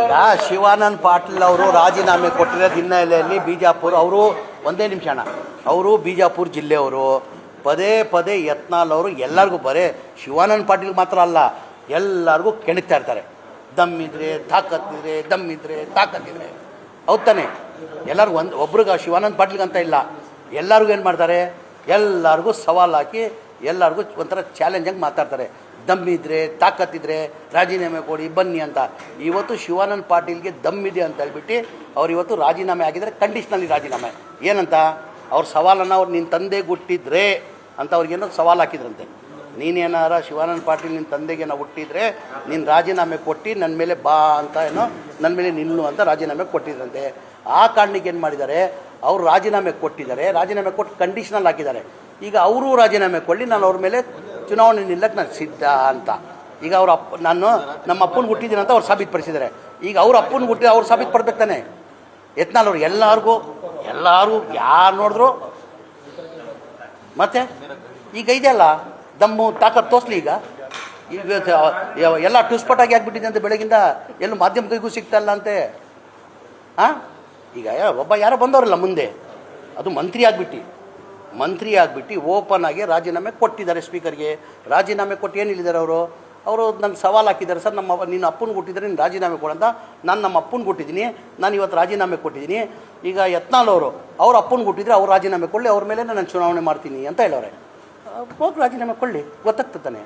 ಈಗ ಶಿವಾನಂದ್ ಪಾಟೀಲ್ ಅವರು ರಾಜೀನಾಮೆ ಕೊಟ್ಟಿರೋ ಹಿನ್ನೆಲೆಯಲ್ಲಿ ಬಿಜಾಪುರ್ ಅವರು, ಒಂದೇ ನಿಮಿಷ ಅವರು ಬಿಜಾಪುರ ಜಿಲ್ಲೆಯವರು, ಪದೇ ಪದೇ ಯತ್ನಾಲ್ ಅವರು ಎಲ್ಲರಿಗೂ ಬರೇ ಶಿವಾನಂದ್ ಪಾಟೀಲ್ ಮಾತ್ರ ಅಲ್ಲ, ಎಲ್ಲರಿಗೂ ಕೆಣಿತಾ ಇರ್ತಾರೆ. ದಮ್ಮಿದ್ರೆ ತಾಕತ್ತಿದ್ರೆ ದಮ್ಮಿದ್ರೆ ತಾಕತ್ತಿದ್ರೆ ಹೌದ್ ತಾನೆ? ಎಲ್ಲರಿಗೂ ಒಂದು ಒಬ್ರಿಗೆ ಶಿವಾನಂದ್ ಪಾಟೀಲ್ಗಂತ ಇಲ್ಲ. ಎಲ್ಲರಿಗೂ ಏನು ಮಾಡ್ತಾರೆ? ಎಲ್ಲರಿಗೂ ಸವಾಲು ಹಾಕಿ ಎಲ್ಲರಿಗೂ ಒಂಥರ ಚಾಲೆಂಜಾಗಿ ಮಾತಾಡ್ತಾರೆ. ದಮ್ಮಿದ್ರೆ ತಾಕತ್ತಿದ್ರೆ ರಾಜೀನಾಮೆ ಕೊಡಿ, ಬನ್ನಿ ಅಂತ. ಇವತ್ತು ಶಿವಾನಂದ್ ಪಾಟೀಲ್ಗೆ ದಮ್ಮಿದೆ ಅಂತ ಹೇಳ್ಬಿಟ್ಟು ಅವ್ರು ಇವತ್ತು ರಾಜೀನಾಮೆ ಆಗಿದ್ದಾರೆ ಕಂಡೀಷ್ನಲ್ಲಿ ರಾಜೀನಾಮೆ. ಏನಂತ? ಅವ್ರ ಸವಾಲನ್ನು ಅವ್ರು ನಿನ್ನ ತಂದೆ ಗುಟ್ಟಿದ್ರೆ ಅಂತ ಅವ್ರಿಗೇನೋ ಸವಾಲು ಹಾಕಿದ್ರಂತೆ. ನೀನೇನಾರ ಶಿವಾನಂದ ಪಾಟೀಲ್ ನಿನ್ನ ತಂದೆಗೆ ನಾವು ಹುಟ್ಟಿದ್ರೆ ನೀನು ರಾಜೀನಾಮೆ ಕೊಟ್ಟು ನನ್ನ ಮೇಲೆ ಬಾ ಅಂತ ಏನೋ ನನ್ನ ಮೇಲೆ ನಿಲ್ಲು ಅಂತ ರಾಜೀನಾಮೆ ಕೊಟ್ಟಿದ್ರಂತೆ. ಆ ಕಾರಣಕ್ಕೆ ಏನು ಮಾಡಿದ್ದಾರೆ? ಅವರು ರಾಜೀನಾಮೆ ಕೊಟ್ಟಿದ್ದಾರೆ. ರಾಜೀನಾಮೆ ಕೊಟ್ಟು ಕಂಡೀಷನಲ್ ಹಾಕಿದ್ದಾರೆ. ಈಗ ಅವರು ರಾಜೀನಾಮೆ ಕೊಡಲಿ, ನಾನು ಅವ್ರ ಮೇಲೆ ಚುನಾವಣೆ ನಿಲ್ಲಕ್ಕೆ ನಾನು ಸಿದ್ಧ ಅಂತ. ಈಗ ಅವ್ರ ಅಪ್ಪ, ನಾನು ನಮ್ಮ ಅಪ್ಪನ ಹುಟ್ಟಿದ್ದೀನಿ ಅಂತ ಅವ್ರು ಸಾಬೀತುಪಡಿಸಿದ್ದಾರೆ. ಈಗ ಅವ್ರ ಅಪ್ಪನ ಹುಟ್ಟಿ ಅವ್ರು ಸಾಬೀತುಪಡ್ಬೇಕು ತಾನೆ? ಯತ್ನಾಳ್ ಅವ್ರು ಎಲ್ಲರಿಗೂ ಎಲ್ಲರೂ ಯಾರು ನೋಡಿದ್ರು? ಮತ್ತೆ? ಈಗ ಇದೆಯಲ್ಲ? ದಮ್ಮು ತಾಕತ್ ತೋರಿಸ್ಲಿ ಈಗ. ಈಗ ಎಲ್ಲ ಟುಸ್ಪಟಾಗಿ ಆಗಿಬಿಟ್ಟಿದೆ ಅಂತ ಬೆಳಗಿಂದ ಎಲ್ಲೂ ಮಾಧ್ಯಮಗಳಿಗೂ ಸಿಗ್ತಾ ಇಲ್ಲ ಅಂತೆ. ಹಾಂ ಈಗ ಒಬ್ಬ ಯಾರೋ ಬಂದವರಲ್ಲ ಮುಂದೆ. ಅದು ಮಂತ್ರಿ ಆಗ್ಬಿಟ್ಟು. ಮಂತ್ರಿ ಆಗ್ಬಿಟ್ಟು ಓಪನ್ ಆಗಿ ರಾಜೀನಾಮೆ ಕೊಟ್ಟಿದ್ದಾರೆ ಸ್ಪೀಕರ್ಗೆ. ರಾಜೀನಾಮೆ ಕೊಟ್ಟು ಏನು ಹೇಳಿದ್ದಾರೆ ಅವರು? ಅವರು ನನಗೆ ಸವಾಲು ಹಾಕಿದ್ದಾರೆ, ಸರ್, ನಮ್ಮ ನಿನ್ನ ಅಪ್ಪನ ಕೊಟ್ಟಿದ್ದಾರೆ, ನೀನು ರಾಜೀನಾಮೆ ಕೊಡಂತ ನಾನು ನಮ್ಮ ಅಪ್ಪನ ಕೊಟ್ಟಿದ್ದೀನಿ, ನಾನು ಇವತ್ತು ರಾಜೀನಾಮೆ ಕೊಟ್ಟಿದ್ದೀನಿ. ಈಗ ಯತ್ನಾಳ್ ಅವರು, ಅವ್ರ ಅಪ್ಪನ ಕೊಟ್ಟಿದ್ರೆ ಅವ್ರು ರಾಜೀನಾಮೆ ಕೊಡಲಿ, ಅವ್ರ ಮೇಲೆ ನಾನು ಚುನಾವಣೆ ಮಾಡ್ತೀನಿ ಅಂತ ಹೇಳೋರೆ ಹೋಗಿ ರಾಜೀನಾಮೆ ಕೊಳ್ಳಿ ಗೊತ್ತಾಗ್ತದೆ